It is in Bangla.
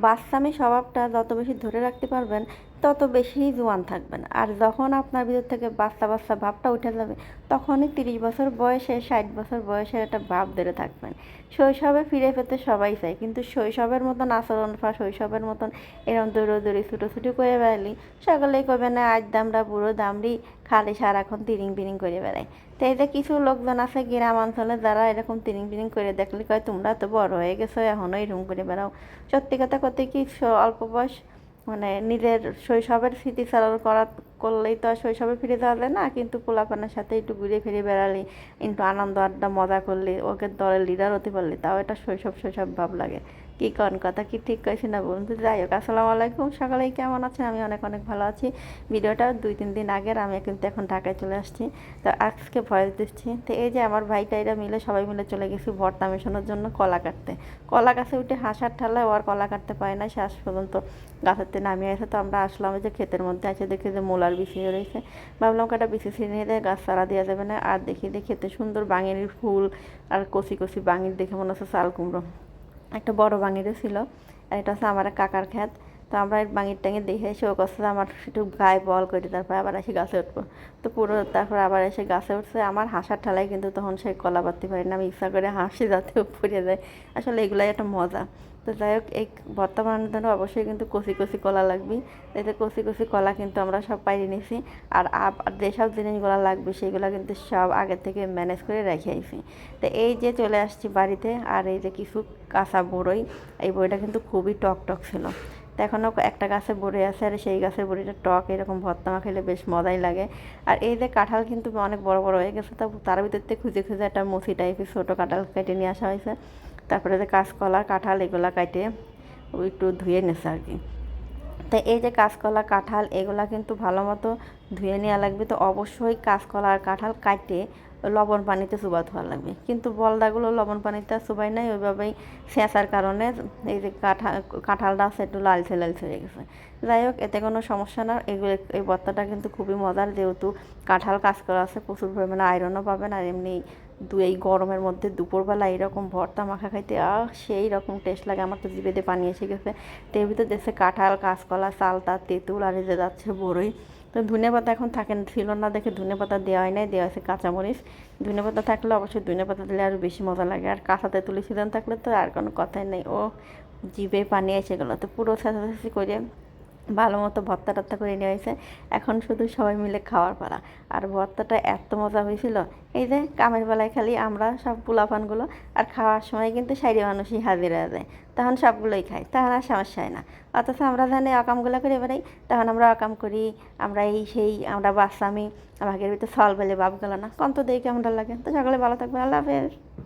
বাচ্চামি স্বভাবটা যত বেশি ধরে রাখতে পারবেন তত বেশি জোয়ান থাকবেন আর যখন আপনার ভিতর থেকে বাচ্চা বাচ্চা ভাবটা উঠে যাবে, তখনই তিরিশ বছর বয়সে, ষাট বছর বয়সের একটা ভাব ধরে থাকবেন। শৈশবে ফিরে পেতে সবাই চায়, কিন্তু শৈশবের মতন আচরণ বা শৈশবের মতন এরকম দৌড়োদৌড়ি, ছুটোছুটি করে বেড়ালি, সকলেই কবে না, আজ দামরা বুড়ো দামরি খালি সারাক্ষণ তিরিং বিরিং করে বেড়ায়। তো যে কিছু লোকজন আছে গ্রাম অঞ্চলে, যারা এরকম তিরিং বিরিং করে দেখলে কয়, তোমরা তো বড় হয়ে গেছো এখনও এরকম করে বেড়াও। সত্যি কথা করতে কি অল্প বয়স মানে নিজের শৈশবের স্মৃতিচারণ করা করলেই তো আর শৈশবে ফিরে যাওয়া যায় না, কিন্তু পোলাপানের সাথে একটু ঘুরে ফিরে বেড়ালে, একটু আনন্দ আড্ডা, মজা করলে ওকে দলের লিডার হতে পারলি তাও এটা শৈশব শৈশব ভাব লাগে। কি কন কথা, কি ঠিক কইছি না বলুন তো যাই হোক, আসসালামু আলাইকুম, সকালেই কেমন আছেন? আমি অনেক অনেক ভালো আছি। ভিডিওটা দুই তিন দিন আগের, আমি কিন্তু এখন ঢাকায় চলে আসছি। তো আজকে ভয়েস দিচ্ছি তো এই যে আমার ভাই ভাইটাইরা মিলে, সবাই মিলে চলে গেছি ভর্তা মেশানোর জন্য কলা কাটতে। কলা গাছে উঠে হাসার ঠালায় আর কলা কাটতে পারে না, শেষ পর্যন্ত গাছের থেকে নামিয়ে এসে তো আমরা আসলাম যে ক্ষেতের মধ্যে আছে দেখি যে মোলার বিছিয়ে রয়েছে। ভাবলাম কাটা বিছিয়ে ছিঁড়ে দেয় গাছ চারা দেওয়া যাবে না। আর দেখি দেখি খেতে সুন্দর বাঙের ফুল আর কচি কচি বাঙির দেখে মনে হচ্ছে চাল কুমড়ো। একটা বড় বাঙিরও ছিল, আর এটা হচ্ছে আমার কাকার ক্ষেত তো আমরা বাঙির টাঙে দেখে এসে ও কাছে আমার একটু গায়ে বল করে তারপর আবার এসে গাছে উঠবো। তো পুরো তারপর আবার এসে গাছে উঠছে। আমার হাসার ঠালায় কিন্তু তখন সেই কলা পারতে পারি না, আমি ইচ্ছা করে হাসি যাতে পড়ে যায়। আসলে এগুলাই একটা মজা। তো যাই হোক এই বর্তমানের জন্য অবশ্যই কিন্তু কচি কচি কলা লাগবে এতে কচি কচি কলা কিন্তু আমরা সব পাইয়ে নিয়েছি। আর যেসব জিনিসগুলো লাগবে সেগুলো কিন্তু সব আগে থেকে ম্যানেজ করে রেখে আইছি। তো এই যে চলে আসছি বাড়িতে, আর এই যে কিছু কাঁচা বড়ই, এই বইটা কিন্তু খুবই টক টক ছিল। তো এখনও একটা গাছে বড়ি আছে আর সেই গাছের বড়িটা টক, এরকম ভর্তা খেলে বেশ মজাই লাগে। আর এই যে কাঁঠাল কিন্তু অনেক বড় বড় হয়ে গেছে, তা তার ভিতর থেকে খুঁজে খুঁজে একটা মুসি টাইপের ছোটো কাঁঠাল কেটে নিয়ে আসা হয়েছে। তারপরে যে কাঁচকলা, কাঁঠাল এগুলা কাটে একটু ধুয়ে নেছে আর কি। তো এই যে কাঁচকলা, কাঁঠাল এগুলা কিন্তু ভালো মতো ধুয়ে নেওয়া লাগবে। তো অবশ্যই কাঁচকলা আর কাঁঠাল কাটে। লবণ পানিতে চুবা ধোয়া লাগবে। কিন্তু বলদাগুলো লবণ পানিতে চুবাই নাই, ওইভাবেই চেঁচার কারণে এই যে কাঁঠাল কাঁঠালটা আছে একটু লালচে লালচে হয়ে গেছে। যাই হোক, এতে কোনো সমস্যা না, এগুলো, এই ভর্তাটা কিন্তু খুবই মজার, যেহেতু কাঁঠাল কাঁচকলা আছে, প্রচুর পরিমাণে আয়রনও পাবেন, আর এমনি দু, এই গরমের মধ্যে দুপুরবেলা এইরকম ভর্তা মাখা খাইতে, আহ, সেই রকম টেস্ট লাগে। আমার তো জিভেতে পানি এসে গেছে। তো এর ভিতরে দেখছে কাঁঠাল, কাঁচকলা, চালতা, তেঁতুল, আর এই যে যাচ্ছে বড়ই তো ধনে পাতা এখন থাকে ছিল না দেখে ধনে পাতা দেওয়া হয় নাই, দেওয়া আছে কাঁচামরিচ। ধনে পাতা থাকলে অবশ্যই ধনে পাতা দিলে আরও বেশি মজা লাগে। আর কাঁচাতে তুলে সিজন থাকলে তো আর কোনো কথাই নেই। ও জিভে পানি এসে গেলো। তো পুরো ছেঁচাছেঁচি করে ভালো মতো ভর্তা টর্তা করে নেওয়া হয়েছে। এখন শুধু সবাই মিলে খাওয়ার পালা। আর ভর্তাটা এত মজা হয়েছিল। এই যে কামের বেলায় খালি আমরা সব পোলাপানগুলো আর খাওয়ার সময় কিন্তু সাইডে মানুষই হাজির হয়ে যায়। তখন সবগুলোই খাই তখন আর সমস্যা হয় না। অথচ আমরা জানি অকামগুলো করে বেড়াই। তখন আমরা অকাম করি, আমরা এই সেই, আমরা বাচ্চামি আমাদের ভিতরে সল বলে বাপ গেল না। কত দেখে আমরা লাগে। তো সকালে ভালো থাকবে আল্লাহ হাফেজ।